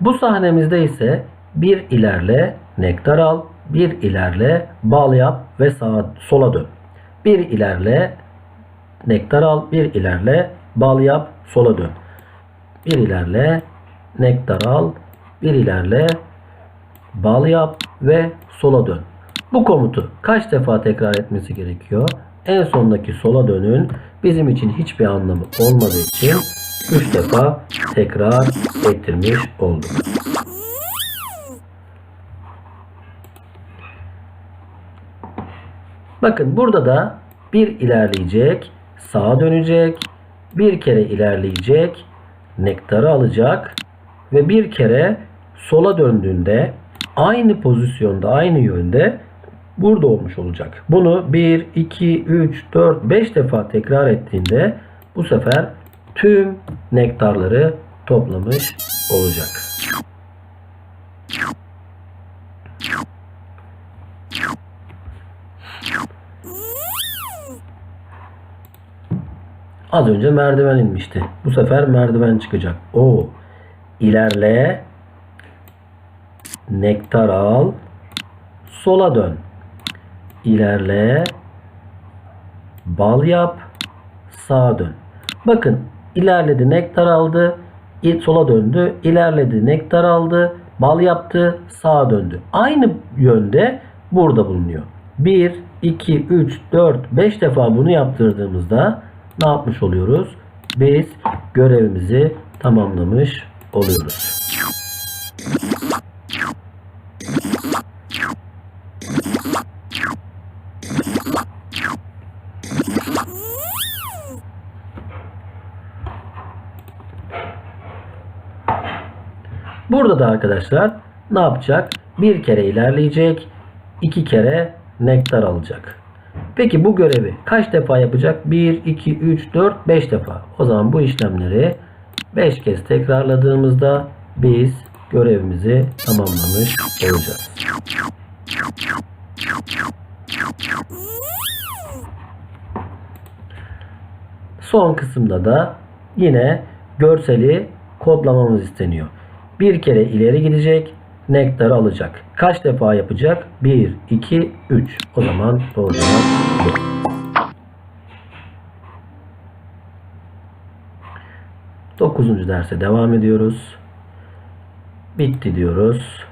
Bu sahnemizde ise bir ilerle nektar al, bir ilerle bal yap ve sağa sola dön. Bir ilerle nektar al, bir ilerle bal yap, sola dön. Bir ilerle nektar al, bir ilerle bal yap ve sola dön. Bu komutu kaç defa tekrar etmesi gerekiyor? En sondaki sola dönün bizim için hiçbir anlamı olmadığı için 3 defa tekrar ettirmiş olduk. Bakın burada da bir ilerleyecek, sağa dönecek, bir kere ilerleyecek, nektarı alacak ve bir kere sola döndüğünde aynı pozisyonda, aynı yönde burada olmuş olacak. Bunu 1, 2, 3, 4, 5 defa tekrar ettiğinde bu sefer tüm nektarları toplamış olacak. Az önce merdiven inmişti. Bu sefer merdiven çıkacak. O ilerle nektar al sola dön. İlerle bal yap sağa dön. Bakın ilerledi nektar aldı sola döndü ilerledi nektar aldı bal yaptı sağa döndü. Aynı yönde burada bulunuyor. 1 2 3 4 5 defa bunu yaptırdığımızda ne yapmış oluyoruz? Biz görevimizi tamamlamış oluyoruz. Burada da arkadaşlar ne yapacak? Bir kere ilerleyecek, iki kere nektar alacak. Peki bu görevi kaç defa yapacak? 1, 2, 3, 4, 5 defa. O zaman bu işlemleri 5 kez tekrarladığımızda biz görevimizi tamamlamış olacağız. Son kısımda da yine görseli kodlamamız isteniyor. Bir kere ileri gidecek, nektarı alacak. Kaç defa yapacak? 1, 2, 3. O zaman doğru cevap bu. Derse devam ediyoruz. Bitti diyoruz.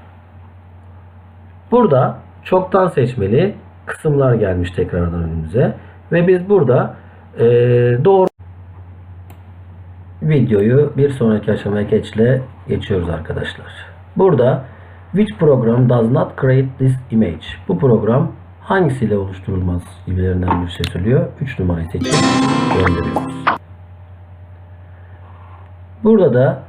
Burada çoktan seçmeli kısımlar gelmiş tekrardan önümüze. Ve biz burada eee, doğru videoyu bir sonraki aşamaya geçle geçiyoruz arkadaşlar. Burada which program does not create this image? Bu program hangisiyle oluşturulmaz gibilerinden bir şey söylüyor. 3 numarayı seçip gönderiyoruz. Burada da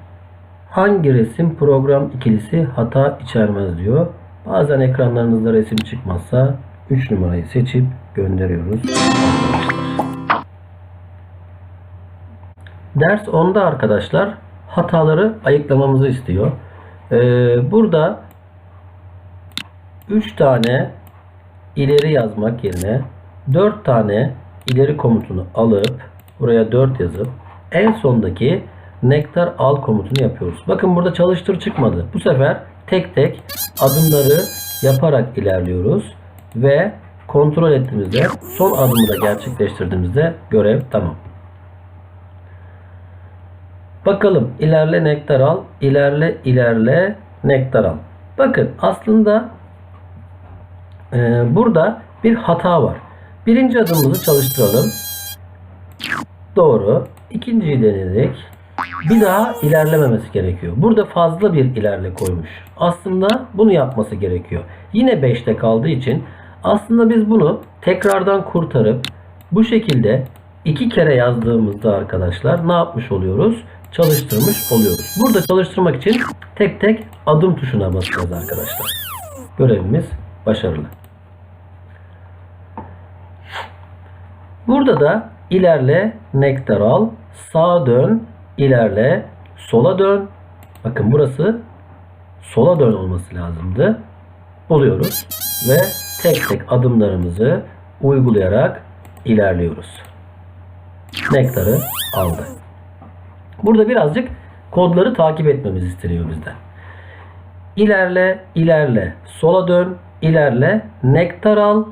hangi resim program ikilisi hata içermez diyor. Bazen ekranlarınızda resim çıkmazsa 3 numarayı seçip gönderiyoruz. Ders 10'da arkadaşlar hataları ayıklamamızı istiyor. Ee, burada 3 tane ileri yazmak yerine 4 tane ileri komutunu alıp buraya 4 yazıp en sondaki nektar al komutunu yapıyoruz. Bakın burada çalıştır çıkmadı. Bu sefer tek tek adımları yaparak ilerliyoruz ve kontrol ettiğimizde son adımı da gerçekleştirdiğimizde görev tamam. Bakalım ilerle nektar al, ilerle ilerle nektar al. Bakın aslında e, burada bir hata var. Birinci adımımızı çalıştıralım. Doğru. İkinciyi denedik. Bir daha ilerlememesi gerekiyor. Burada fazla bir ilerle koymuş. Aslında bunu yapması gerekiyor. Yine 5'te kaldığı için aslında biz bunu tekrardan kurtarıp bu şekilde iki kere yazdığımızda arkadaşlar ne yapmış oluyoruz? Çalıştırmış oluyoruz. Burada çalıştırmak için tek tek adım tuşuna basacağız arkadaşlar. Görevimiz başarılı. Burada da ilerle nektar al, sağa dön, ilerle, sola dön. Bakın burası sola dön olması lazımdı. Buluyoruz ve tek tek adımlarımızı uygulayarak ilerliyoruz. Nektarı aldı. Burada birazcık kodları takip etmemiz isteniyor bizden. İlerle, ilerle, sola dön, ilerle, nektar al,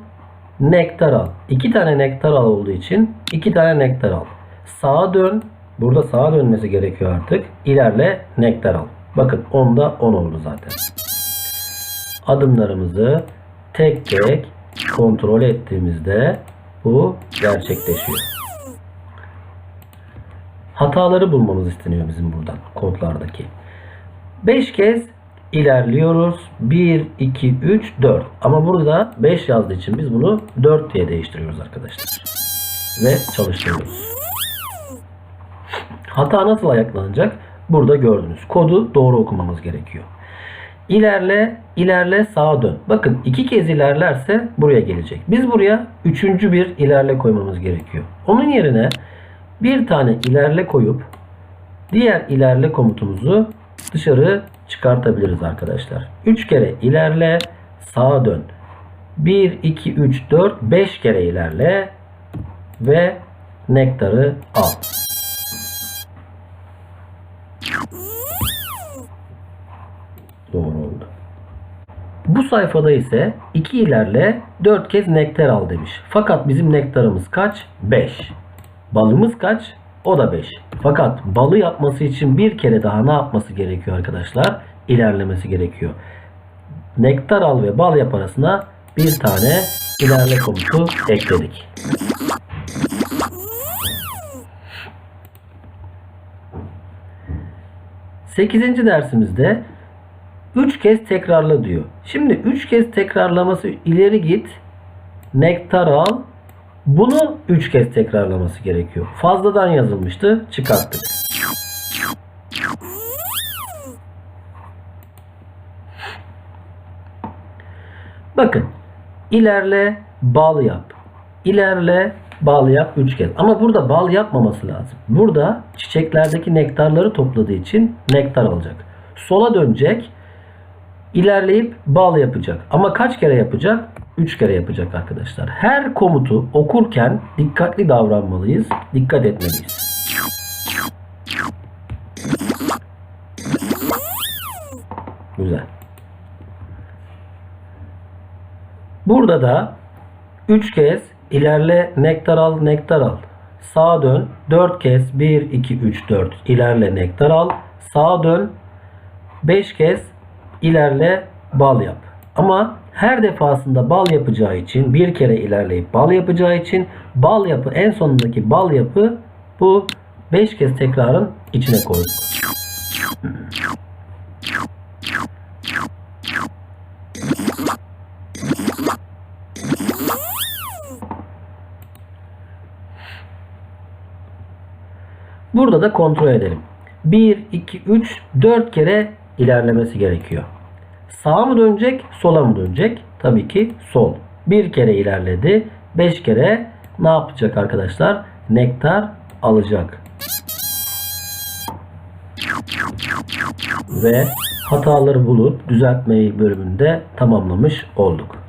nektar al. İki tane nektar al olduğu için iki tane nektar al. Sağa dön, burada sağa dönmesi gerekiyor artık. İlerle, nektar al. Bakın 10'da 10 oldu zaten. Adımlarımızı tek tek kontrol ettiğimizde bu gerçekleşiyor. Hataları bulmamız isteniyor bizim buradan kodlardaki. 5 kez ilerliyoruz. 1, 2, 3, 4. Ama burada 5 yazdığı için biz bunu 4 diye değiştiriyoruz arkadaşlar. Ve çalıştırıyoruz. Hata nasıl ayaklanacak? Burada gördünüz. Kodu doğru okumamız gerekiyor. İlerle, ilerle, sağa dön. Bakın iki kez ilerlerse buraya gelecek. Biz buraya üçüncü bir ilerle koymamız gerekiyor. Onun yerine bir tane ilerle koyup diğer ilerle komutumuzu dışarı çıkartabiliriz arkadaşlar. 3 kere ilerle, sağa dön. 1, 2, 3, 4, 5 kere ilerle ve nektarı al. Doğru oldu. Bu sayfada ise 2 ilerle 4 kez nektar al demiş. Fakat bizim nektarımız kaç? 5. Balımız kaç? O da 5. Fakat balı yapması için bir kere daha ne yapması gerekiyor arkadaşlar? İlerlemesi gerekiyor. Nektar al ve bal yap arasına bir tane ilerle komutu ekledik. Sekizinci dersimizde 3 kez tekrarla diyor. Şimdi 3 kez tekrarlaması ileri git. Nektar al. Bunu 3 kez tekrarlaması gerekiyor. Fazladan yazılmıştı. Çıkarttık. Bakın. ilerle bal yap. İlerle bal yap 3 kez. Ama burada bal yapmaması lazım. Burada çiçeklerdeki nektarları topladığı için nektar alacak. Sola dönecek. İlerleyip bal yapacak. Ama kaç kere yapacak? 3 kere yapacak arkadaşlar. Her komutu okurken dikkatli davranmalıyız. Dikkat etmeliyiz. Güzel. Burada da 3 kez ilerle nektar al nektar al. Sağa dön 4 kez 1 2 3 4 ilerle nektar al. Sağa dön 5 kez ilerle bal yap. Ama her defasında bal yapacağı için bir kere ilerleyip bal yapacağı için bal yapı en sonundaki bal yapı bu 5 kez tekrarın içine koyduk. Burada da kontrol edelim. 1, 2, 3, 4 kere ilerlemesi gerekiyor. Sağa mı dönecek, sola mı dönecek? Tabii ki sol. Bir kere ilerledi. 5 kere ne yapacak arkadaşlar? Nektar alacak. Ve hataları bulup düzeltmeyi bölümünde tamamlamış olduk.